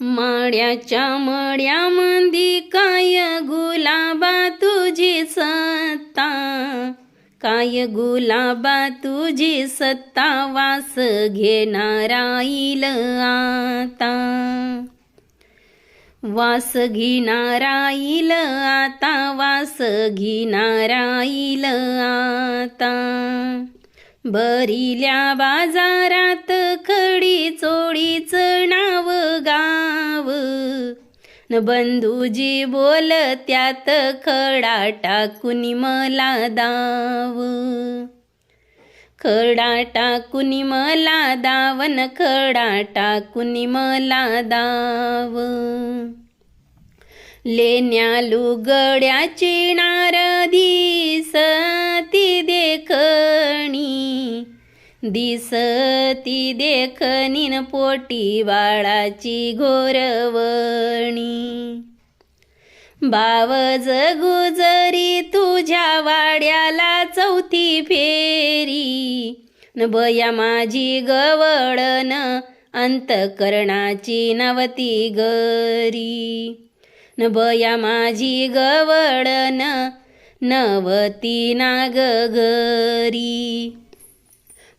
माड्याच्या मड्यामंदी काय गुलाबा तुझी सत्ता? काय गुलाबा तुझी सत्ता वास घेणारा येईल आता? वास घेणारा येईल आता वास घेणारा येईल आता? बरिल्या बाजारात खडी न बंधूजी बोल त्यात खडा टाकून मला दाव. खडा टाकून मला दावन खडा टाकून मला दाव. लेण्या लुगड्याची नारदी सती देखणी. दिसती देखनीन पोटी बाळाची घोरवणी. बावज गुजरी तुझ्या वाड्याला चौथी फेरी. न बया माझी गवळन अंतकरणाची नवती गरी. न बया माझी गवळण नवती नाग घरी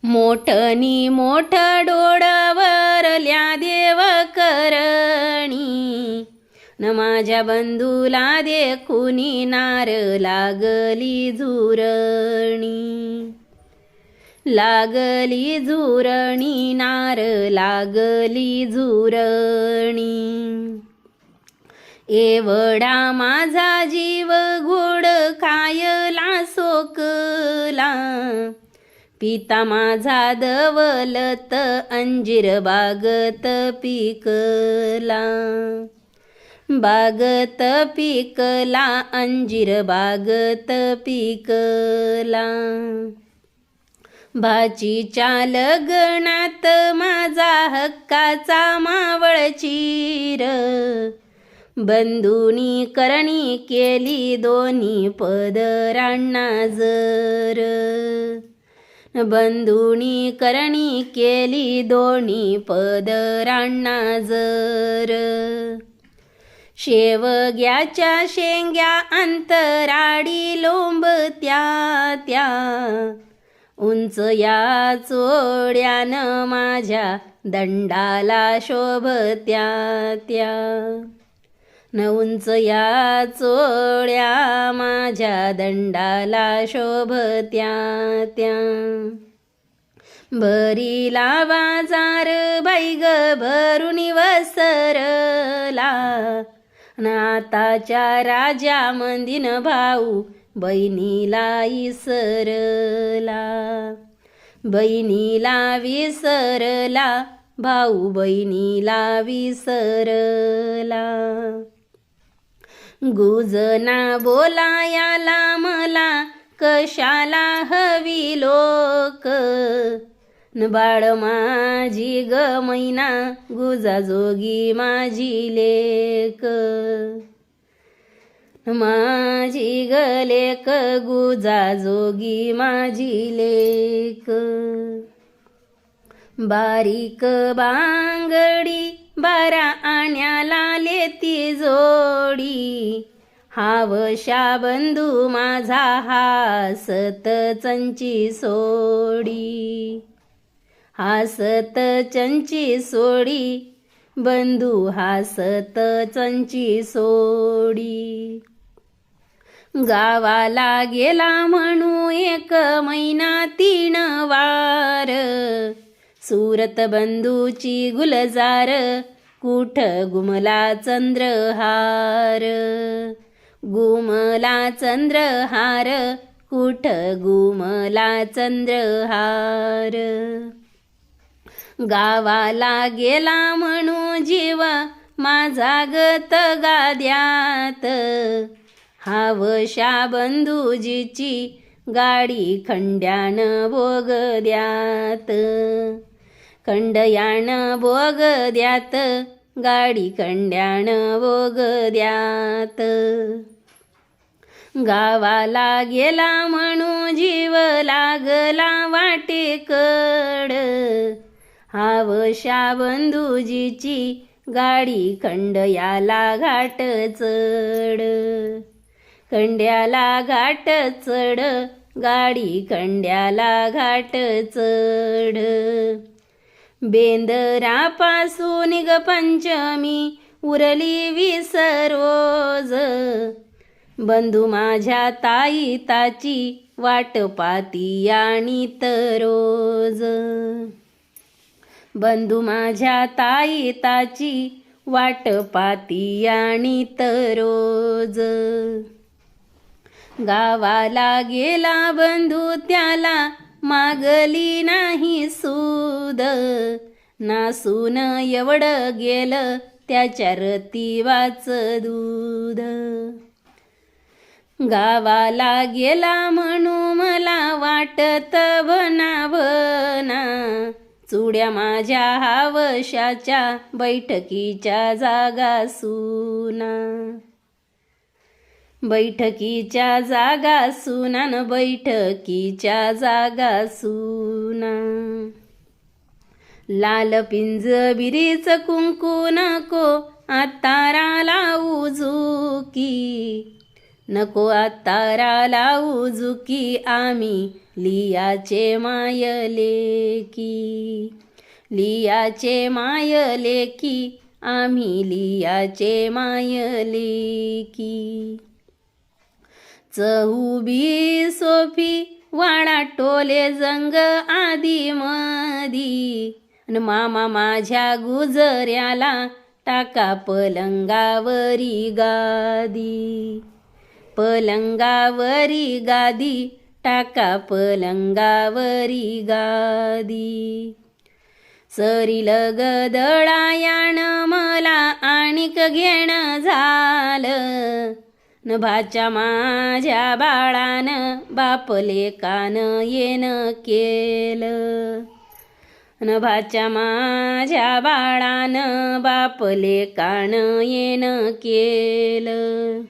मोठनी मोठ डोळवरल्या देव करणी. न माझ्या बंधूला देखुनी नार लागली झुरणी. लागली झुरणी नार लागली झुरणी. एवढा माझा जीव गोड खायला पिता माझा दवलत अंजीर बागत पिकला. बागत पिकला अंजीर बागत पिकला. भाचीच्या लग्नात माझा हक्काचा मावळ चिर. बंधुनी करणी केली दोन्ही पदरांना जर. बंधुणी करणी केली दोन्ही पदरांना जर शेवग्याच्या शेंग्या अंतराडी लोंब त्या उंच या चोड्यानं माझ्या दंडाला शोभत्या त्या न उंच या चोळ्या माझ्या दंडाला शोभत्या त्या. भरी बाजार बाई ग भरून वसरला. नाताच्या राजा मंदिन भाऊ बहिणीला इसरला. बहिणीला विसरला भाऊ बहिणीला विसरला. गुजना बोलायाला मला कशाला हवी लोक? न बाळ माझी ग मैना गुजाजोगी माझी लेक. माझी ग लेक गुजाजोगी माझी लेक. बारीक बांगडी बारा आण्याला लेती जोडी. हावशा बंधू माझा हासत चंची सोडी. हासत चंची सोडी बंधू हासत चंची सोडी. गावाला गेला म्हणू एक महिना तीन वार. सूरत बंधूची गुलजार कुठ गुमला चंद्रहार? गुमला चंद्रहार कुठ गुमला चंद्रहार? गावाला गेला म्हणू जीव माझा गत गाद्यात. हावशा बंधूजीची गाडी खंड्यान बोगद्यात. खंडयाणं बोग द्यात गाडी खंड्याणं बोग द्यात. गावाला गेला म्हणू जीव लागला वाटेकड हावशा बंधूजीची गाडी खंडयाला घाट चढ. खंड्याला घाट चढ गाडी खंड्याला घाट चढ. बेंदरापासून ग पंचमी उरली विसरोज बंधू माझ्या ताई ताची वाट पाती आणि रोज बंधू माझ्या ताई ताची वाट पाती आणि रोज गावाला गेला बंधू त्याला मागली नाही सूद. नासून एवढं गेलं त्याच्या रतीवाच दूध. गावाला गेला म्हणू मला वाटत बनावना चुड्या माझ्या हावशाच्या बैठकीच्या जागा सुना. बैठकीच्या जागा सुना न बैठकीच्या जागा सुना लाल पिंज बिरीच कुंकू नको आतारा लावू झुकी नको आतारा लावू झुकी आम्ही लियाचे मायले की. लियाचे मायले की आम्ही लियाचे मायले की. चहुबी सोफी वाडा टोले जंग आदी मदी आणि मामा माझ्या गुजऱ्याला टाका पलंगावरी गादी. पलंगावरी गादी टाका पलंगावरी गादी. सरील गदळायाण मला आणिक घेणं झालं. न भाच्या माझ्या बाळानं बापले कान येन केलं. न भाच्या माझ्या बाळानं बापले कान येन केलं.